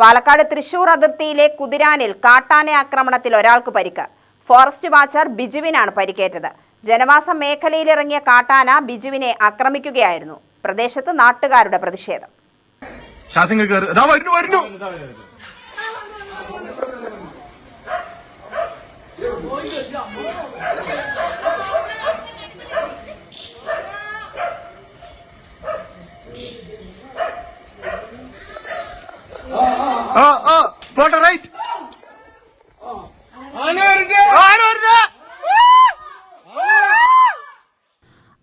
പാലക്കാട് തൃശൂർ അതിർത്തിയിലെ കുതിരാനിൽ കാട്ടാന ആക്രമണത്തിൽ ഒരാൾക്ക് പരിക്ക്. ഫോറസ്റ്റ് വാച്ചർ ബിജുവിനാണ് പരിക്കേറ്റത്. ജനവാസ മേഖലയിലിറങ്ങിയ കാട്ടാന ബിജുവിനെ ആക്രമിക്കുകയായിരുന്നു. പ്രദേശത്ത് നാട്ടുകാരുടെ പ്രതിഷേധം.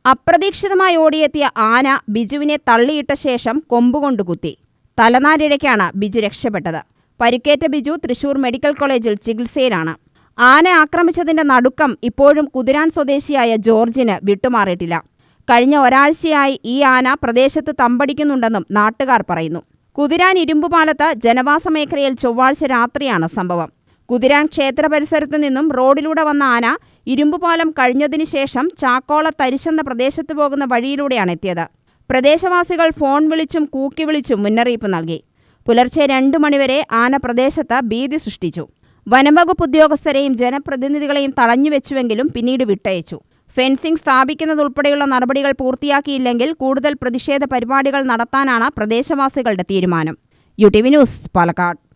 അപ്രതീക്ഷിതമായി ഓടിയെത്തിയ ആന ബിജുവിനെ തള്ളിയിട്ട ശേഷം കൊമ്പുകൊണ്ട് കുത്തി. തലനാരിഴയ്ക്കാണ് ബിജു രക്ഷപ്പെട്ടത്. പരിക്കേറ്റ ബിജു തൃശൂർ മെഡിക്കൽ കോളേജിൽ ചികിത്സയിലാണ്. ആന ആക്രമിച്ചതിന്റെ നടുക്കം ഇപ്പോഴും കുതിരാൻ സ്വദേശിയായ ജോർജിന് വിട്ടുമാറിയിട്ടില്ല. കഴിഞ്ഞ ഒരാഴ്ചയായി ഈ ആന പ്രദേശത്ത് തമ്പടിക്കുന്നുണ്ടെന്നും നാട്ടുകാർ പറയുന്നു. കുതിരാൻ ഇരുമ്പുപാലത്ത് ജനവാസ മേഖലയിൽ ചൊവ്വാഴ്ച രാത്രിയാണ് സംഭവം. കുതിരാൻ ക്ഷേത്ര പരിസരത്തു നിന്നും റോഡിലൂടെ വന്ന ആന ഇരുമ്പുപാലം കഴിഞ്ഞതിനു ശേഷം ചാക്കോള തരിശെന്ന പ്രദേശത്ത് പോകുന്ന വഴിയിലൂടെയാണ് എത്തിയത്. പ്രദേശവാസികൾ ഫോൺ വിളിച്ചും കൂക്കി വിളിച്ചും മുന്നറിയിപ്പ് നൽകി. പുലർച്ചെ രണ്ടു മണിവരെ ആന പ്രദേശത്ത് ഭീതി സൃഷ്ടിച്ചു. വനംവകുപ്പ് ഉദ്യോഗസ്ഥരെയും ജനപ്രതിനിധികളെയും തടഞ്ഞുവെച്ചുവെങ്കിലും പിന്നീട് വിട്ടയച്ചു. ഫെൻസിംഗ് സ്ഥാപിക്കുന്നതുൾപ്പെടെയുള്ള നടപടികൾ പൂർത്തിയാക്കിയില്ലെങ്കിൽ കൂടുതൽ പ്രതിഷേധ പരിപാടികൾ നടത്താനാണ് പ്രദേശവാസികളുടെ തീരുമാനം. U T V news Palakkad.